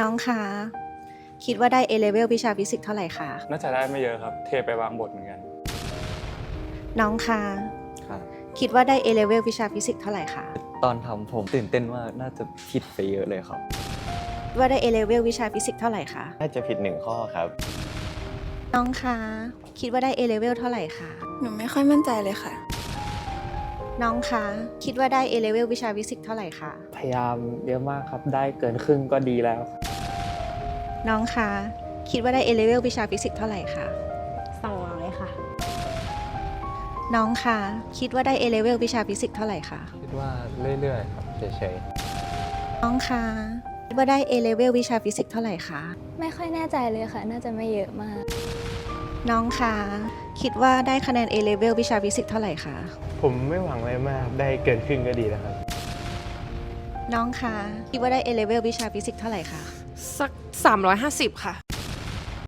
น้องคะ คิดว่าได้ A level วิชาฟิสิกส์เท่าไหร่คะ น่าจะได้ไม่เยอะครับ เทไปวางบทเหมือนกันน้องคะ ครับ คิดว่าได้ A level วิชาฟิสิกส์เท่าไหร่คะ ตอนทำผมตื่นเต้นมากน่าจะผิดไปเยอะเลยครับคิดว่าได้ A level วิชาฟิสิกส์เท่าไหร่คะ น่าจะผิดหนึ่งข้อครับ น้องคะ คิดว่าได้ A level เท่าไหร่คะ หนูไม่ค่อยมั่นใจเลยค่ะ น้องคะ คิดว่าได้ A level วิชาฟิสิกส์เท่าไหร่คะ พยายามเยอะมากครับ ได้เกินครึ่งก็ดีแล้ว น้องคะ คิดว่าได้ A level วิชาฟิสิกส์เท่าไหร่คะสองร้อยค่ะ น้องคะ คิดว่าได้ A level วิชาฟิสิกส์เท่าไหร่คะคิดว่าเรื่อยๆครับเฉยน้องคะคิดว่าได้ A level วิชาฟิสิกส์เท่าไหร่คะไม่ค่อยแน่ใจเลยค่ะ น่าจะไม่เยอะมาก น้องคะคิดว่าได้คะแนน A level วิชาฟิสิกส์เท่าไหร่คะผมไม่หวังอะไรมากได้เกินครึ่งก็ดีแล้วครับ น้องคะคิดว่าได้ A level วิชาฟิสิกส์เท่าไหร่คะ สัก 350 ค่ะ